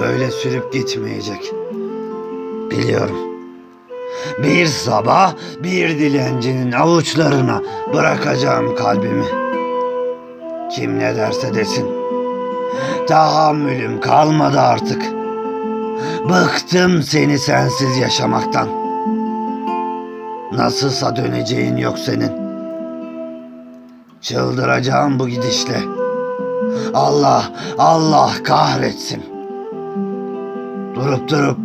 böyle sürüp gitmeyecek. Biliyorum. Bir sabah bir dilencinin avuçlarına bırakacağım kalbimi. Kim ne derse desin. Tahammülüm kalmadı artık. Bıktım seni sensiz yaşamaktan. Nasılsa döneceğin yok senin. Çıldıracağım bu gidişle. Allah, Allah kahretsin. Durup durup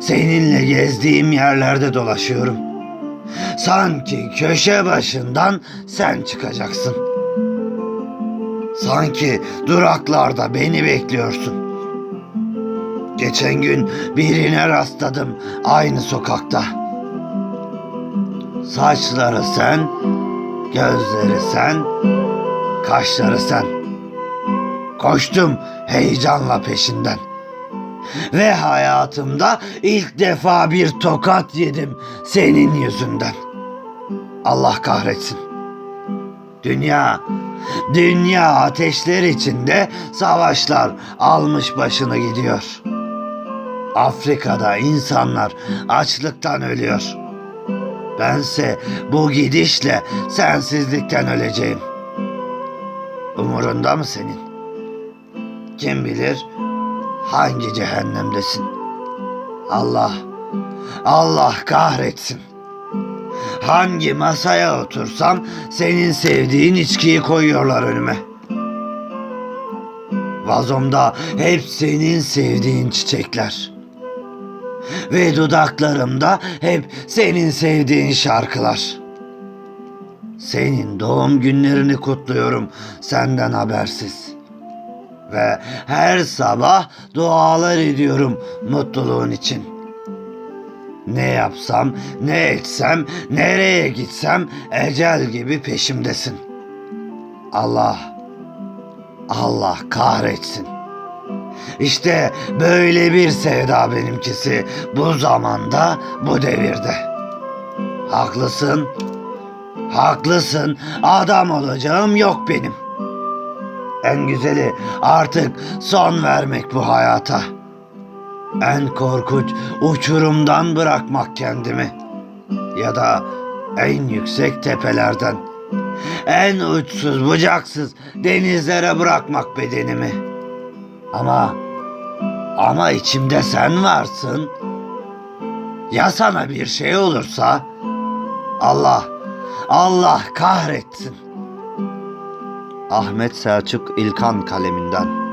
seninle gezdiğim yerlerde dolaşıyorum. Sanki köşe başından sen çıkacaksın. Sanki duraklarda beni bekliyorsun. Geçen gün birine rastladım aynı sokakta. Saçları sen, gözleri sen, kaşları sen. Koştum heyecanla peşinden. Ve hayatımda ilk defa bir tokat yedim senin yüzünden. Allah kahretsin. Dünya, dünya ateşler içinde savaşlar almış başını gidiyor. Afrika'da insanlar açlıktan ölüyor. Bense bu gidişle sensizlikten öleceğim. Umurunda mı senin? Kim bilir hangi cehennemdesin? Allah, Allah kahretsin. Hangi masaya otursam senin sevdiğin içkiyi koyuyorlar önüme. Vazomda hep senin sevdiğin çiçekler. Ve dudaklarımda hep senin sevdiğin şarkılar. Senin doğum günlerini kutluyorum senden habersiz. Ve her sabah dualar ediyorum mutluluğun için. Ne yapsam, ne etsem, nereye gitsem ecel gibi peşimdesin. Allah, Allah kahretsin. İşte böyle bir sevda benimkisi bu zamanda, bu devirde. Haklısın, haklısın. Adam olacağım yok benim. En güzeli artık son vermek bu hayata. En korkunç uçurumdan bırakmak kendimi. Ya da en yüksek tepelerden. En uçsuz bucaksız denizlere bırakmak bedenimi. Ama ama içimde sen varsın. Ya sana bir şey olursa Allah Allah kahretsin. Ahmet Selçuk İlkan kaleminden